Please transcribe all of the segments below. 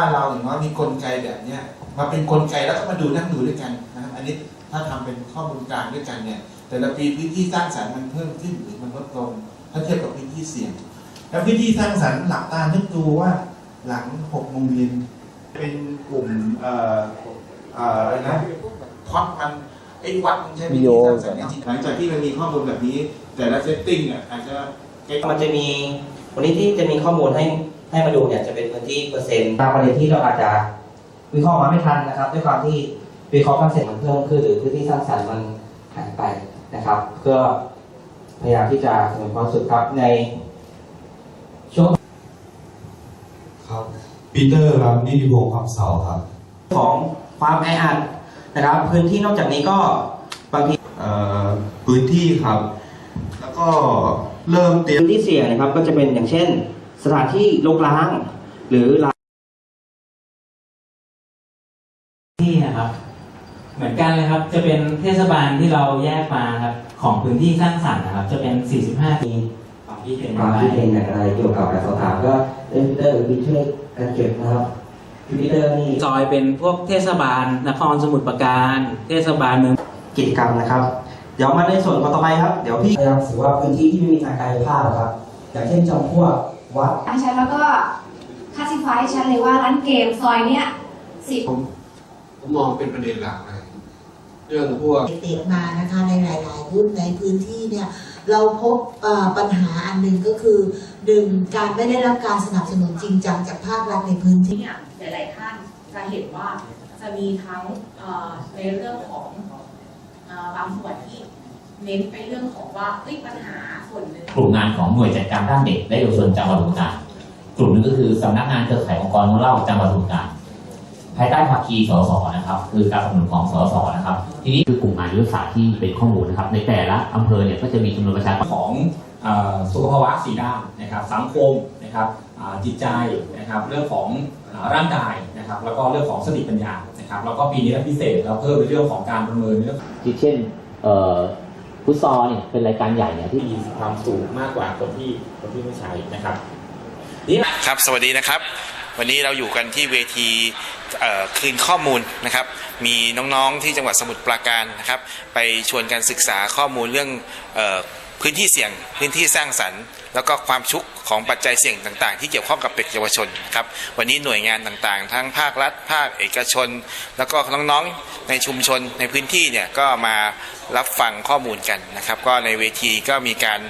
ถ้าเราอย่างน้อยมีกลไกแบบเนี้ยมาเป็นกลไกแล้วก็มาดูนั่งดูด้วยกันนะครับอันนี้ถ้าทำเป็นข้อมูลกลางด้วยกันเนี่ย แต่ละปีพื้นที่สร้างสรรค์มันเพิ่มขึ้นหรือมันลดลงถ้าเทียบกับพื้นที่เสี่ยง แล้วพื้นที่สร้างสรรค์หลับตานึกดูว่าหลังหกโมงเย็นเป็นกลุ่มเอ่อเอ่ออะไรนะพอดมันไอ้วัดมันใช่พื้นที่สร้างสรรค์จริงๆหลังจากที่มันมีข้อมูลแบบนี้ แต่ละเซตติ้งอะอาจจะมันจะมีวันนี้ที่จะมีข้อมูลให้ ให้มาดูเนี่ยจะเป็นพื้นที่เปอร์เซ็นต์บางประเด็นที่เราอาจจะวิเคราะห์มาไม่ทันนะครับด้วยความที่วิเคราะห์ความเสร็จมันเพิ่มขึ้นหรือพื้นที่สร้างสรรค์มันหายไปนะครับก็พยายามที่จะสำเร็จความสุดครับในช่วงครับปีเตอร์ครับนิติพงศ์คำเสาครับ ของความแออัดนะครับ พื้นที่นอกจากนี้ก็บางทีเอ่อพื้นที่ครับ แล้วก็เริ่มเตรียมพื้นที่เสี่ยงนะครับ ก็จะเป็นอย่างเช่น สถานที่รกร้าง หรือร้านที่นะครับ เหมือนกันเลยครับ จะเป็นเทศบาลที่เราแยกมาครับ ของพื้นที่สร้างสรรค์นะครับ จะเป็น 45ปีของที่เป็นความคิดเห็นอย่างไรเกี่ยวกับการสอบถามก็เล่นพีเตอร์หรือพีช่วยกันเก็บนะครับพีเตอร์นี่ซอยเป็นพวกเทศบาลนครสมุทรปราการ เทศบาลเมืองกิจกรรมนะครับ เดี๋ยวมาในส่วนของต่อไปครับ เดี๋ยวพี่พยายามถือว่าพื้นที่ที่ไม่มีทางกายภาพอะครับ อย่างเช่นจำพวก วัดให้ฉันแล้วก็คาสิฟายให้ฉันเลยว่าร้านเกมซอยเนี้ยสิบผมมองเป็นประเด็นหลักเลย เรื่องพวกเด็กๆมานะคะในหลายๆรุ่นในพื้นที่เนี่ยเราพบเอ่อปัญหาอันหนึ่งก็คือหนึ่งการไม่ได้รับการสนับสนุนจริงจังจากภาครัฐในพื้นที่เนี่ยหลายๆท่านจะเห็นว่าจะมีทั้งเอ่อในเรื่องของเอ่อบางส่วนที่ เน้นไปเรื่องของว่าเฮ้ยปัญหาส่วนหนึ่งกลุ่มงานของหน่วยจัดการด้านเด็กและเยาวชนจังหวัดปทุมธานีกลุ่มหนึงก็คือสำนักงานเครือข่ายองค์กรของเราจังหวัดปทุมธานีภายใต้ภาคีสสนะครับ คือการสนับสนุนของสสนะครับ ทีนี้คือกลุ่มงานยุทธศาสตร์ที่เป็นข้อมูลนะครับ ในแต่ละอำเภอเนี่ยก็จะมีจำนวนประชากรของเออสุขภาวะสีด้านนะครับ สังคมนะครับอ่าจิตใจนะครับ เรื่องของอ่าร่างกายนะครับ แล้วก็เรื่องของสติปัญญานะครับ แล้วก็ปีนี้พิเศษเราเพิ่มในเรื่องของการประเมินเรื่องที่เช่นเอ่อ ฟุตซอลเนี่ยเป็นรายการใหญ่เนี่ยที่มีความสูงมากกว่าคนที่คนที่ไม่ใช้นะครับครับ สวัสดีนะครับ วันนี้เราอยู่กันที่เวทีเอ่อคืนข้อมูลนะครับ มีน้องๆที่จังหวัดสมุทรปราการนะครับ ไปชวนกันศึกษาข้อมูลเรื่องเออพื้นที่เสี่ยงพื้นที่สร้างสรรค์ แล้วก็ความชุกของปัจจัยเสี่ยงต่างๆ ที่เกี่ยวข้องกับเด็กเยาวชนครับวันนี้หน่วยงานต่างๆ ทั้งภาครัฐ ภาคเอกชน แล้วก็น้องๆในชุมชนในพื้นที่เนี่ยก็มารับฟังข้อมูลกันนะครับ ก็ในเวทีก็มีการ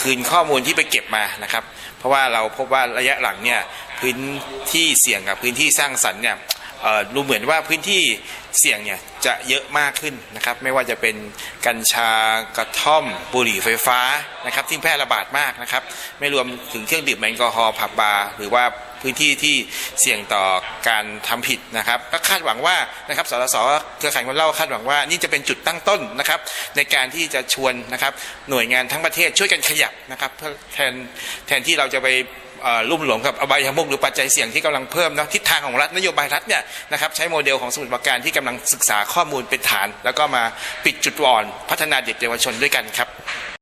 คืนข้อมูลที่ไปเก็บมานะครับ เพราะว่าเราพบว่าระยะหลังเนี่ยพื้นที่เสี่ยงกับพื้นที่สร้างสรรค์เนี่ย ดูเหมือนว่าพื้นที่เสี่ยงเนี่ยจะเยอะมากขึ้นนะครับ ไม่ว่าจะเป็นกัญชากระท่อม บุหรี่ไฟฟ้านะครับที่แพร่ระบาดมากนะครับ ไม่รวมถึงเครื่องดื่มแอลกอฮอล์ผับบาร์หรือว่า พื้นที่ที่เสี่ยงต่อการทำผิดนะครับก็คาดหวังว่านะครับสสสเครือข่ายคนเล่าคาดหวังว่า นี่จะเป็นจุดตั้งต้นนะครับในการที่จะชวนนะครับหน่วยงานทั้งประเทศช่วยกันขยับนะครับเพื่อแทนแทนที่เราจะไปลุ่มหลงกับอบายมุกหรือปัจจัยเสี่ยงที่กำลังเพิ่มนะทิศทางของรัฐนโยบายรัฐเนี่ยนะครับใช้โมเดลของสมุทรปราการที่กำลังศึกษาข้อมูลเป็นฐาน แล้วก็มาปิดจุดอ่อนพัฒนาเด็กเยาวชนด้วยกันครับ